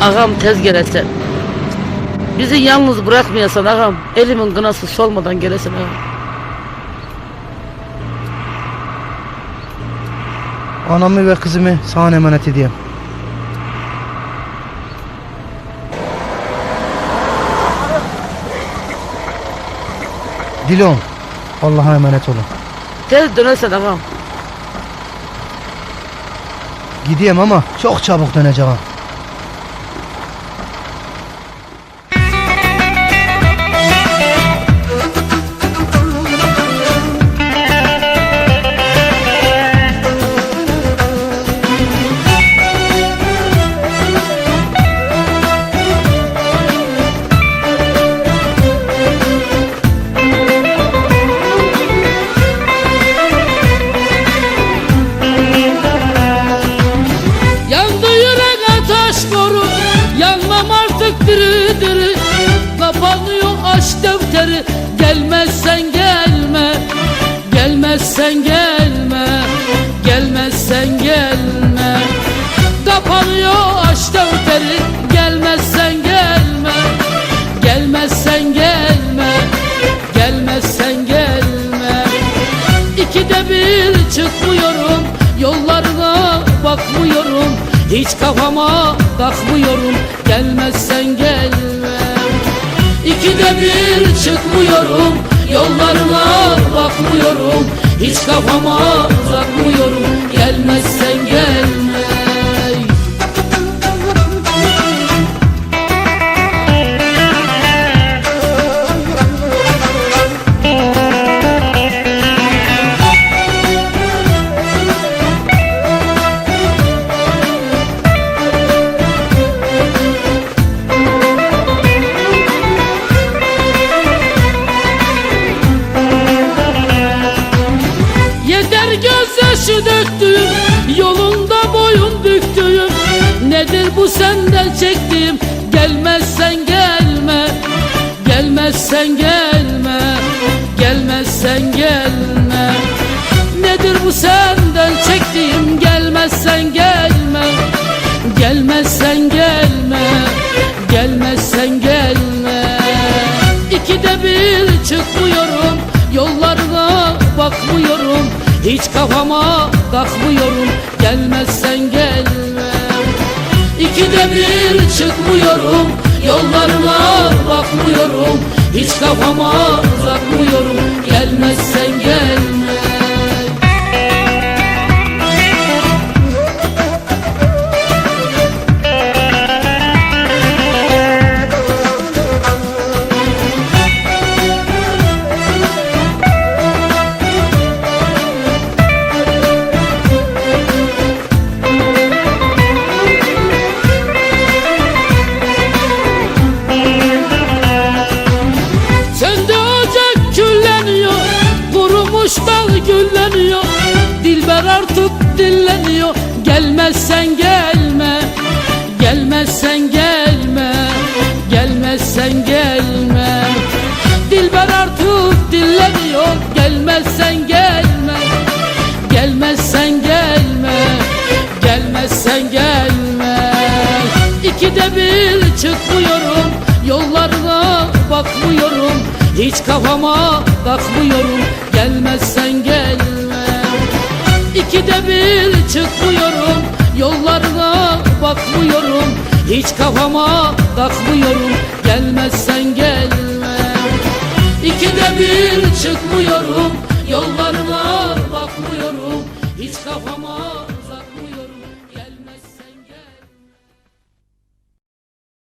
Ağam tez gelesen. Bizi yalnız bırakmayasan ağam. Elimin kınası solmadan gelesin ağam. Anamı ve kızımı sana emanet edeyim. Dilon, Allah'a emanet olun. Tez dönersen ağam. Gideyim ama çok çabuk döneceğim. Diri Kapanıyor aşk defteri. Gelmezsen gelme Gelmezsen gelme Gelmezsen gelme. Kapanıyor aşk defteri Hiç kafama takmıyorum. Gelmezsen gelme İkide bir çıkmıyorum. Yollarına bakmıyorum. Hiç kafama takmıyorum. Gelmezsen gelme gözyaşı döktüğüm Yolunda boyun büktüğüm. Nedir bu senden çektiğim? Gelmezsen gelme Gelmezsen gelme Gelmezsen gelme. Nedir bu senden çektiğim? Gelmezsen gelme Gelmezsen gelme Hiç kafama takmıyorum. Gelmezsen gelme İkide bir çıkmıyorum. Yollarına bakmıyorum. Hiç kafama takmıyorum Gelmezsen gelme Gelmezsen gelme Gelmezsen gelme Gelmezsen gelme. Dilber artık dilleniyor Gelmezsen gelme Gelmezsen gelme Gelmezsen gelme. İkide bir çıkmıyorum Yollarına bakmıyorum Hiç kafama takmıyorum Gelmezsen gelme. İkide bir çıkmıyorum bakmıyorum Hiç kafama takmıyorum Gelmezsen gelme İkide bir çıkmıyorum Yollarına bakmıyorum. Hiç kafama